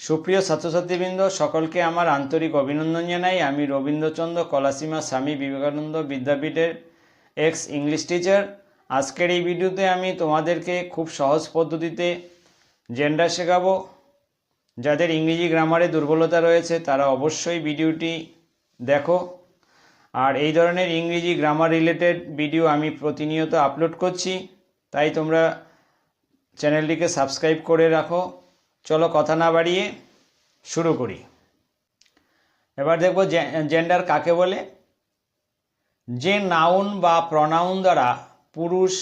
সুপ্রিয় ছাত্রছাত্রীবৃন্দ, সকলকে আমার আন্তরিক অভিনন্দন জানাই। আমি রবীন্দ্রচন্দ্র কলাসীমা স্বামী বিবেকানন্দ বিদ্যাপীঠের এক্স ইংলিশ টিচার আজকের এই ভিডিওতে আমি তোমাদেরকে খুব সহজ পদ্ধতিতে জেন্ডার শেখাবো। যাদের ইংরেজি গ্রামারে দুর্বলতা রয়েছে, তারা অবশ্যই ভিডিওটি দেখো। আর এই ধরনের ইংরেজি গ্রামার রিলেটেড ভিডিও আমি প্রতিনিয়ত আপলোড করছি। তাই তোমরা চ্যানেলটিকে সাবস্ক্রাইব করে রাখো। চলো কথা না বাড়িয়ে শুরু করি। এবার দেখব জেন্ডার কাকে বলে? যে নাউন বা প্রনাউন দ্বারা পুরুষ,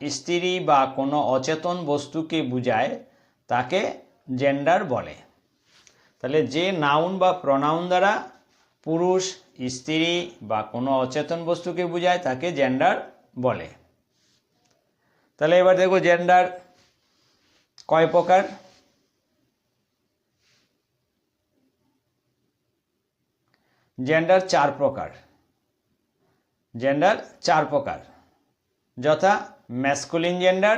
স্ত্রী বা কোনো অচেতন বস্তুকে বুঝায়, তাকে জেন্ডার বলে। তাহলে যে নাউন বা প্রনাউন দ্বারা পুরুষ, স্ত্রী বা কোনো অচেতন বস্তুকে বোঝায়, তাকে জেন্ডার বলে। তাহলে এবার দেখো জেন্ডার কয় প্রকার? জেন্ডার চার প্রকার। জেন্ডার চার প্রকার। যথা ম্যাসকুলিন জেন্ডার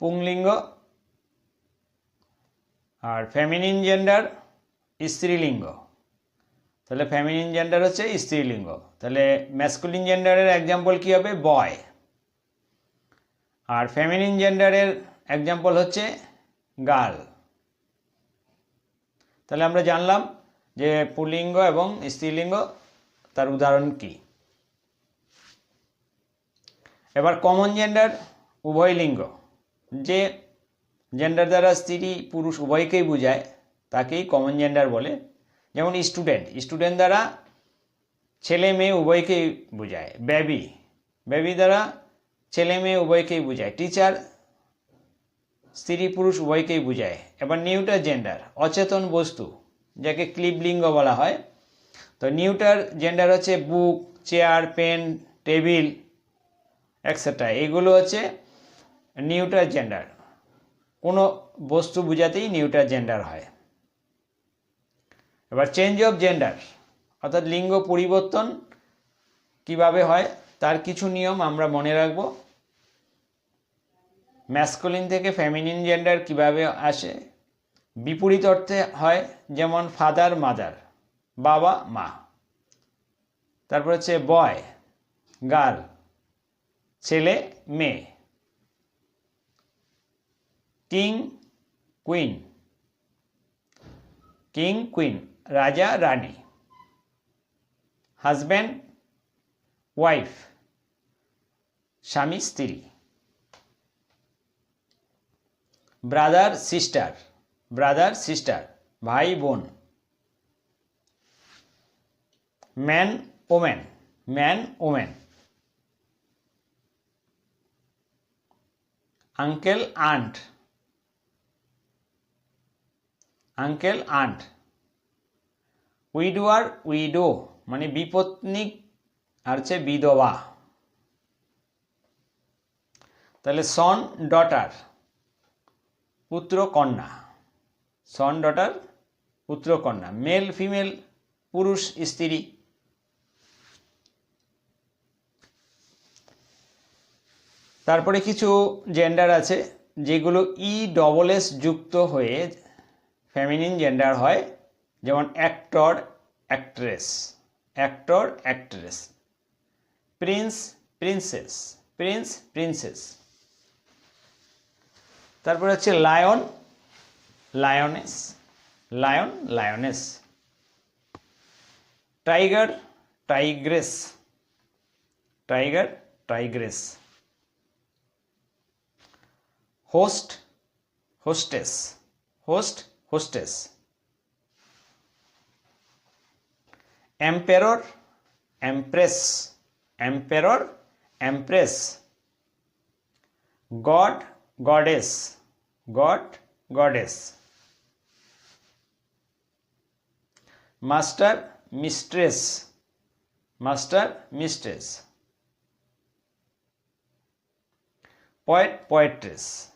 পুংলিঙ্গ আর ফেমিনিন জেন্ডার স্ত্রীলিঙ্গ। তাহলে ফেমিনিন জেন্ডার হচ্ছে স্ত্রীলিঙ্গ। তাহলে ম্যাসকুলিন জেন্ডারের এক্সাম্পল কী হবে? বয় আর ফেমিনিন জেন্ডারের এক্সাম্পল হচ্ছে গার্ল তাহলে আমরা জানলাম যে পুলিঙ্গ এবং স্ত্রীলিঙ্গ, তার উদাহরণ কি? এবার কমন জেন্ডার উভয় লিঙ্গ। যে জেন্ডার দ্বারা স্ত্রী পুরুষ উভয়কেই বোঝায়, তাকেই কমন জেন্ডার বলে। যেমন স্টুডেন্ট স্টুডেন্ট দ্বারা ছেলে মেয়ে উভয়কেই বোঝায়। বেবি বেবি দ্বারা ছেলে মেয়ে উভয়কেই বোঝায়। টিচার স্ত্রী পুরুষ উভয়কেই বোঝায়। এবার নিউটা জেন্ডার অচেতন বস্তু। যাকে ক্লিবলিঙ্গ বলা হয়। তো নিউটার জেন্ডার হচ্ছে book, chair, pen, table etcetera এগুলো হচ্ছে নিউটার জেন্ডার। কোনো বস্তু বোঝাতেই নিউটার জেন্ডার হয়। এবার চেঞ্জ অফ জেন্ডার অর্থাৎ লিঙ্গ পরিবর্তন কীভাবে হয়, তার কিছু নিয়ম আমরা মনে রাখব। ম্যাসকুলিন থেকে ফেমিনিন জেন্ডার কীভাবে আসে বিপরীত অর্থে হয় যেমন ফাদার মাদার বাবা, মা। তারপর হচ্ছে বয় গার্ল ছেলে, মেয়ে। কিং কুইন কিং কুইন রাজা, রানী। হাজব্যান্ড ওয়াইফ স্বামী, স্ত্রী। ব্রাদার সিস্টার ব্রাদার সিস্টার ভাই, বোন। Man woman man woman uncle aunt uncle aunt widower widow মানে বিপত্নিক আর হচ্ছে বিধবা। তাহলে সন ডটার পুত্র, কন্যা। সন ডটার পুত্র কন্যা মেল ফিমেল পুরুষ স্ত্রী তারপরে কিছু জেন্ডার আছে, যেগুলো ই ডবল এস যুক্ত হয়ে ফেমিনিন জেন্ডার হয়, যেমন actor actress actor actress prince princess prince princess তারপরে হচ্ছে lion lioness lion lioness tiger tigress tiger tigress host hostess host hostess emperor empress emperor empress god goddess god goddess master, mistress. Master, mistress. Poet, poetess.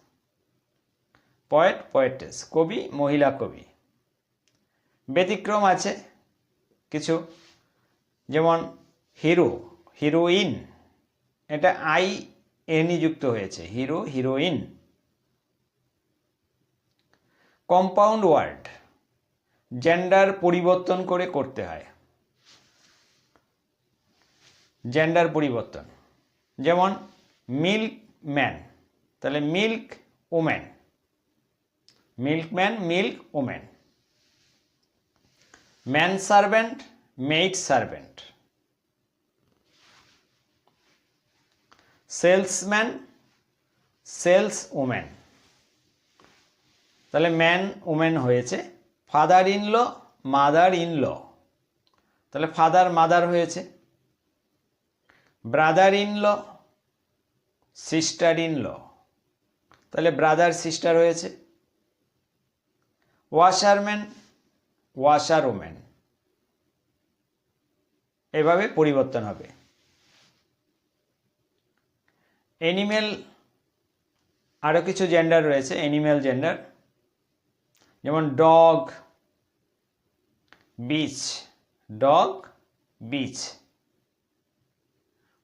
Poet, poetess. কবি, মহিলা কবি। ব্যতিক্রম আছে কিছু। যেমন hero, heroine. এটা আই এনই যুক্ত হয়েছে। Hero, heroine. Compound word. Gender পরিবর্তন করে করতে হয়। জেন্ডার পরিবর্তন। যেমন মিল্ক ম্যান তাহলে milk woman milkman milk woman man servant maid servant salesman sales woman তাহলে ম্যান ওম্যান হয়েছে father in law mother in law তাহলে ফাদার মাদার হয়েছে। Brother in law sister in law তাহলে brother sister হয়েছে। Washerman washer woman এভাবে পরিবর্তন হবে। Animal আরও কিছু জেন্ডার রয়েছে অ্যানিমেল জেন্ডার যেমন dog, bitch dog, bitch.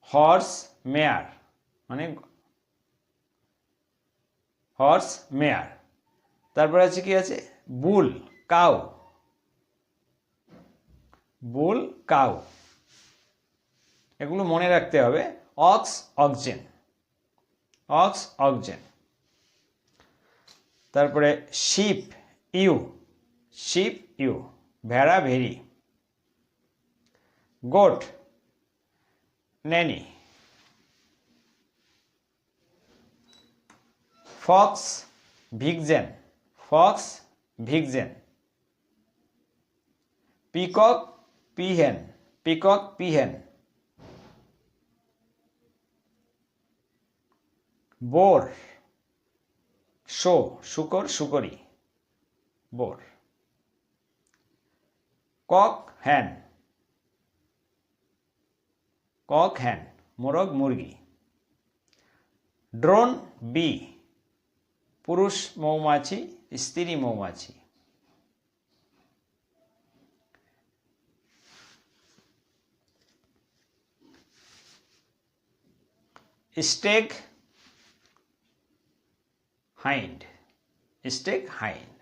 Horse, mare মানে হর্স, মেয়ার। তারপর আছে কি আছে? Bull, cow. Bull, cow. এগুলো মনে রাখতে হবে। Ox, oxen. Ox, oxen. তারপরে শিপ ইউ, শিপ ইউ, ভেড়া very goat nanny fox, vixen. Fox, vixen. Peacock, peahen. Peacock, peahen. Boar, sow, শুকর, শুকরি। Boar. Cock hen cock hen মোরগ মুরগি। ড্রোন বি, পুরুষ মৌমাছি, স্ত্রী মৌমাছি। Stag hind stag hind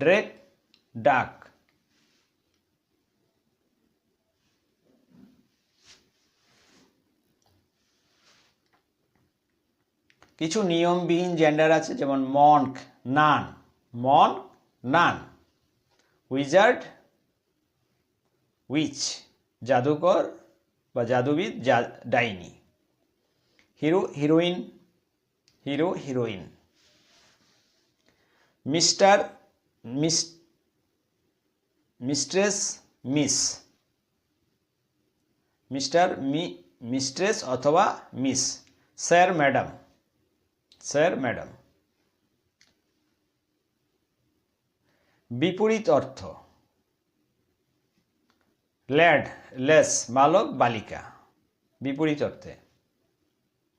drake duck কিছু নিয়মবিহীন জেন্ডার আছে, যেমন মনক নান মন নান উইজার্ড উইচ জাদুকর বা জাদুবিদ ডাইনি. Hero, heroine hero, heroine. Mister miss, mistress, miss. Mister, me, mistress অথবা miss. Sir, madam. Sir, madam. বিপরীত অর্থ। ল্যাড, লেস বালক বালিকা। বিপরীত অর্থে।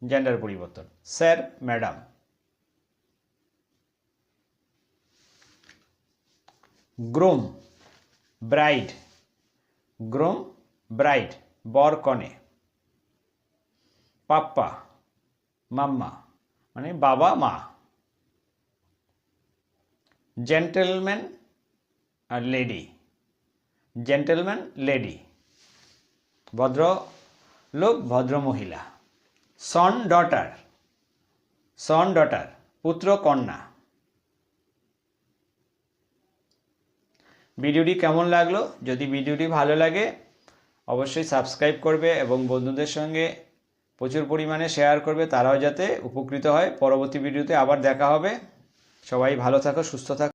জেন্ডার পরিবর্তন। Sir, madam. Groom, bride groom, bride, বর কনে, পাপ্পা, মাম্মা মানে বাবা, মা। জেন্টেলম্যান আর লেডি, জেন্টেলম্যান, লেডি ভদ্র লোক ভদ্র মহিলা, সন ডটার সন ডটার, পুত্র, কন্যা। ভিডিওটি কেমন লাগল? যদি ভিডিওটি ভালো লাগে, অবশ্যই সাবস্ক্রাইব করবে এবং বন্ধুদের সঙ্গে প্রচুর পরিমাণে শেয়ার করবে, তারাও যাতে উপকৃত হয়। পরবর্তী ভিডিওতে আবার দেখা হবে। সবাই ভালো থাকো, সুস্থ থাকো।